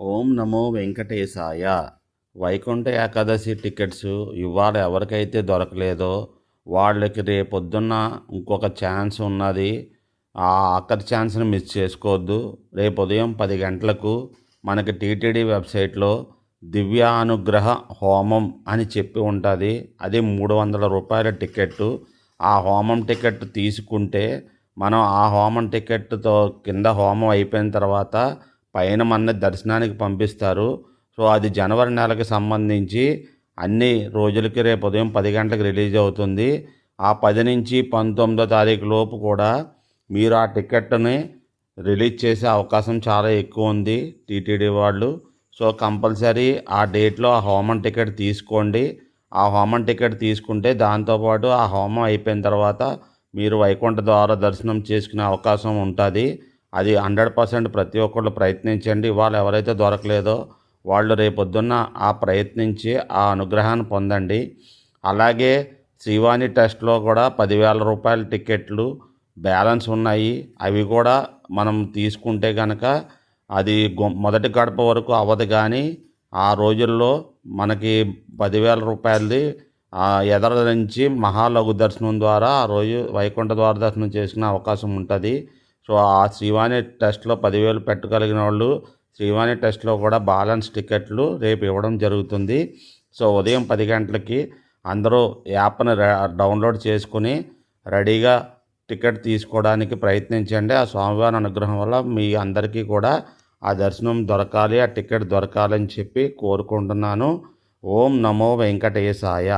ఓం నమో వెంకటేశాయ. Vaikuntha Ekadashi tickets ఇవాళ ఎవరికైతే దొరకలేదో వాళ్ళకి రేపొద్దున్న ఇంకొక ఛాన్స్ ఉన్నది. ఆ ఆఖరి ఛాన్స్ని మిస్ చేసుకోవద్దు. రేపు ఉదయం పది గంటలకు మనకి టీటీడీ వెబ్సైట్లో దివ్య అనుగ్రహ హోమం అని చెప్పి ఉంటుంది. అది మూడు వందల రూపాయల టికెట్టు. ఆ హోమం టికెట్ తీసుకుంటే మనం ఆ హోమం టికెట్తో కింద హోమం అయిపోయిన తర్వాత పైన మన దర్శనానికి పంపిస్తారు. సో అది జనవరి నెలకి సంబంధించి అన్ని రోజులకి రేపు ఉదయం పది గంటలకు రిలీజ్ అవుతుంది. ఆ పది నుంచి పంతొమ్మిదో తారీఖు లోపు కూడా మీరు ఆ టికెట్ని రిలీజ్ చేసే అవకాశం చాలా ఎక్కువ ఉంది టీటీడీ వాళ్ళు. సో కంపల్సరీ ఆ డేట్లో ఆ హోమం టికెట్ తీసుకోండి. ఆ హోమం టికెట్ తీసుకుంటే దాంతోపాటు ఆ హోమం అయిపోయిన తర్వాత మీరు వైకుంఠ ద్వార దర్శనం చేసుకునే అవకాశం ఉంటుంది. అది హండ్రెడ్ పర్సెంట్ ప్రతి ఒక్కళ్ళు ప్రయత్నించండి. వాళ్ళు ఎవరైతే దొరకలేదో వాళ్ళు రేపొద్దున్న ఆ ప్రయత్నించి ఆ అనుగ్రహాన్ని పొందండి. అలాగే శ్రీవాణి టెస్ట్లో కూడా పదివేల రూపాయల టికెట్లు బ్యాలెన్స్ ఉన్నాయి. అవి కూడా మనం తీసుకుంటే కనుక అది మొదటి గడప వరకు అవ్వదు కానీ ఆ రోజుల్లో మనకి పదివేల రూపాయలది ఆ ఎదర నుంచి మహాలఘు దర్శనం ద్వారా ఆ రోజు వైకుంఠ ద్వార దర్శనం చేసుకునే అవకాశం ఉంటుంది. సో ఆ శ్రీవాణి టెస్ట్లో పదివేలు పెట్టగలిగిన వాళ్ళు శ్రీవాణి టెస్ట్లో కూడా బ్యాలెన్స్ టికెట్లు రేపు ఇవ్వడం జరుగుతుంది. సో ఉదయం పది గంటలకి అందరూ యాప్ని డౌన్లోడ్ చేసుకుని రెడీగా టికెట్ తీసుకోవడానికి ప్రయత్నించండి. ఆ స్వామివారి అనుగ్రహం వల్ల మీ అందరికీ కూడా ఆ దర్శనం దొరకాలి ఆ టికెట్ దొరకాలని చెప్పి కోరుకుంటున్నాను. ఓం నమో వెంకటేశాయ.